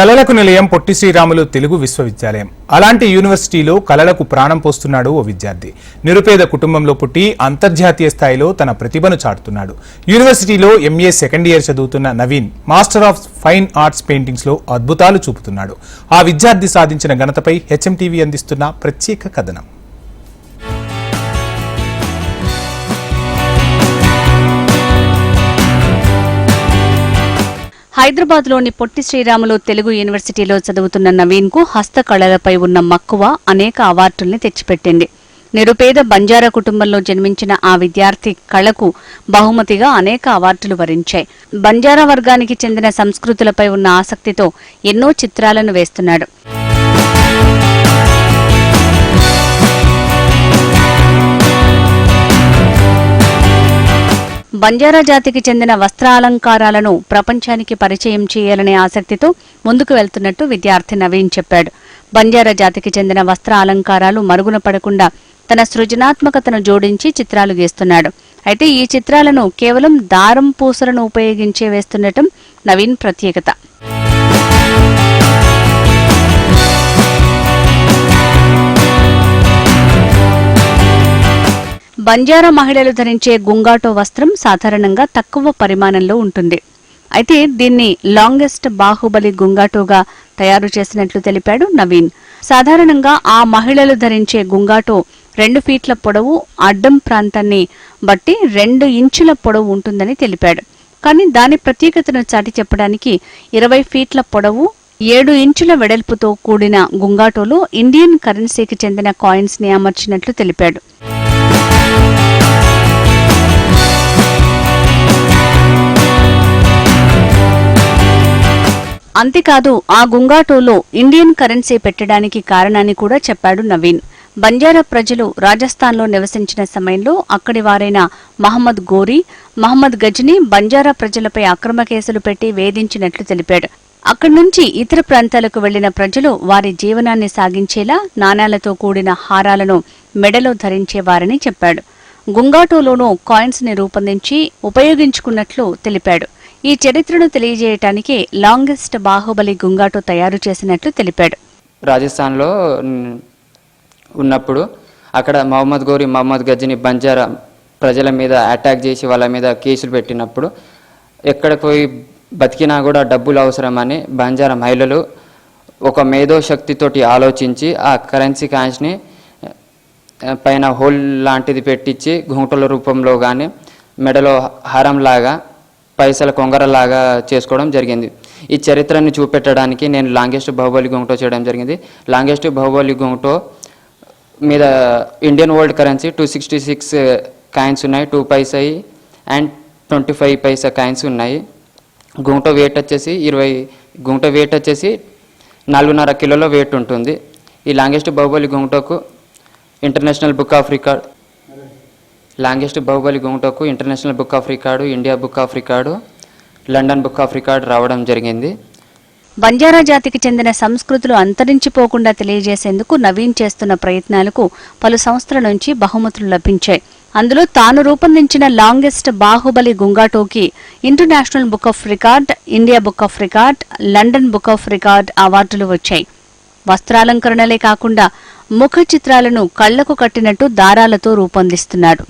కళలకు నిలయం పొట్టి శ్రీరాములు తెలుగు విశ్వవిద్యాలయం. అలాంటి యూనివర్సిటీలో కళలకు ప్రాణం పోస్తున్నాడు ఓ విద్యార్థి. నిరుపేద కుటుంబంలో పుట్టి అంతర్జాతీయ స్థాయిలో తన ప్రతిభను చాటుతున్నాడు. యూనివర్సిటీలో ఎంఏ సెకండ్ ఇయర్ చదువుతున్న Naveen master of fine arts పెయింటింగ్స్లో అద్భుతాలు చూపుతున్నాడు. ఆ విద్యార్థి సాధించిన ఘనతపై హెచ్ఎంటీవీ అందిస్తున్న ప్రత్యేక కథనం. హైదరాబాద్లోని పొట్టి శ్రీరాములు తెలుగు యూనివర్సిటీలో చదువుతున్న నవీన్కు హస్తకళలపై ఉన్న మక్కువ అనేక అవార్డుల్ని తెచ్చిపెట్టింది. నిరుపేద బంజారా కుటుంబంలో జన్మించిన ఆ విద్యార్థి కళకు బహుమతిగా అనేక అవార్డులు వరించాయి. బంజారా వర్గానికి చెందిన సంస్కృతులపై ఉన్న ఆసక్తితో ఎన్నో చిత్రాలను వేస్తున్నాడు. బంజారా జాతికి చెందిన వస్త్రాలంకారాలను ప్రపంచానికి పరిచయం చేయాలనే ఆసక్తితో ముందుకు వెళ్తున్నట్టు విద్యార్థి నవీన్ చెప్పాడు. బంజారా జాతికి చెందిన వస్త్ర అలంకారాలు మరుగున పడకుండా తన సృజనాత్మకతను జోడించి చిత్రాలు గీస్తున్నాడు. అయితే ఈ చిత్రాలను కేవలం దారం పూసలను ఉపయోగించే వేస్తుండటం నవీన్ ప్రత్యేకత. బంజారా మహిళలు ధరించే గుంగాటో వస్త్రం సాధారణంగా తక్కువ పరిమాణంలో ఉంటుంది. అయితే దీన్ని లాంగెస్ట్ బాహుబలి గుంగాటోగా తయారు చేసినట్లు తెలిపాడు నవీన్. సాధారణంగా ఆ మహిళలు ధరించే గుంగాటో రెండు ఫీట్ల పొడవు అడ్డం ప్రాంతాన్ని బట్టి రెండు ఇంచుల పొడవు ఉంటుందని తెలిపాడు. కానీ దాని ప్రత్యేకతను చాటి చెప్పడానికి ఇరవై ఫీట్ల పొడవు ఏడు ఇంచుల వెడల్పుతో కూడిన గుంగాటోలో ఇండియన్ కరెన్సీకి చెందిన కాయిన్స్ని అమర్చినట్లు తెలిపాడు. అంతేకాదు ఆ గుంగాటోలో ఇండియన్ కరెన్సీ పెట్టడానికి కారణాన్ని కూడా చెప్పాడు నవీన్. బంజారా ప్రజలు రాజస్థాన్లో నివసించిన సమయంలో అక్కడి వారైన మహమ్మద్ గోరీ మహమ్మద్ గజ్ని బంజారా ప్రజలపై అక్రమ కేసులు పెట్టి వేధించినట్లు తెలిపాడు. అక్కడి నుంచి ఇతర ప్రాంతాలకు వెళ్ళిన ప్రజలు వారి జీవనాన్ని సాగించేలా నాణాలతో కూడిన హారాలను మెడలో ధరించేవారని చెప్పాడు. గుంగాటోలోనూ కాయిన్స్ని రూపొందించి ఉపయోగించుకున్నట్లు తెలిపాడు. ఈ చరిత్రను తెలియజేయటానికి లాంగెస్ట్ బాహుబలి గుంగాటో తయారు చేసినట్లు తెలిపాడు. రాజస్థాన్లో ఉన్నప్పుడు అక్కడ మహమ్మద్ గోరి మహమ్మద్ గజని బంజారా ప్రజల మీద అటాక్ చేసి వాళ్ళ మీద కేసులు పెట్టినప్పుడు ఎక్కడికి పోయి బతికినా కూడా డబ్బులు అవసరమని బంజారా మహిళలు ఒక మేధో శక్తితోటి ఆలోచించి ఆ కరెన్సీ కాయిన్స్ని పైన హోల్ లాంటిది పెట్టించి గుంటల రూపంలో కానీ మెడలో హారంలాగా పైసల కొంగరలాగా చేసుకోవడం జరిగింది. ఈ చరిత్రని చూపెట్టడానికి నేను లాంగెస్ట్ బాహుబలి గుంటో చేయడం జరిగింది. లాంగెస్ట్ బాహుబలి గుంటో మీద Indian world currency two sixty six coins ఉన్నాయి two పైసాయి and twenty five paisa coins ఉన్నాయి. గుంట వెయిట్ వచ్చేసి ఇరవై గుంట వెయిట్ వచ్చేసి నాలుగున్నర కిలోల వెయిట్ ఉంటుంది. ఈ longest Baahubali గుంటకు international book of record longest Baahubali గుంటకు international book of record India book of record London book of record రావడం జరిగింది. బంజారా జాతికి చెందిన సంస్కృతులు అంతరించిపోకుండా తెలియజేసేందుకు నవీన్ చేస్తున్న ప్రయత్నాలకు పలు సంస్థల నుంచి బహుమతులు లభించాయి. అందులో తాను రూపొందించిన longest Baahubali గుంగాటోకి international book of record India book of record London book of record అవార్డులు వచ్చాయి. వస్త్రాలంకరణలే కాకుండా ముఖ చిత్రాలను కళ్ళకు కట్టినట్టు దారాలతో రూపొందిస్తున్నాడు.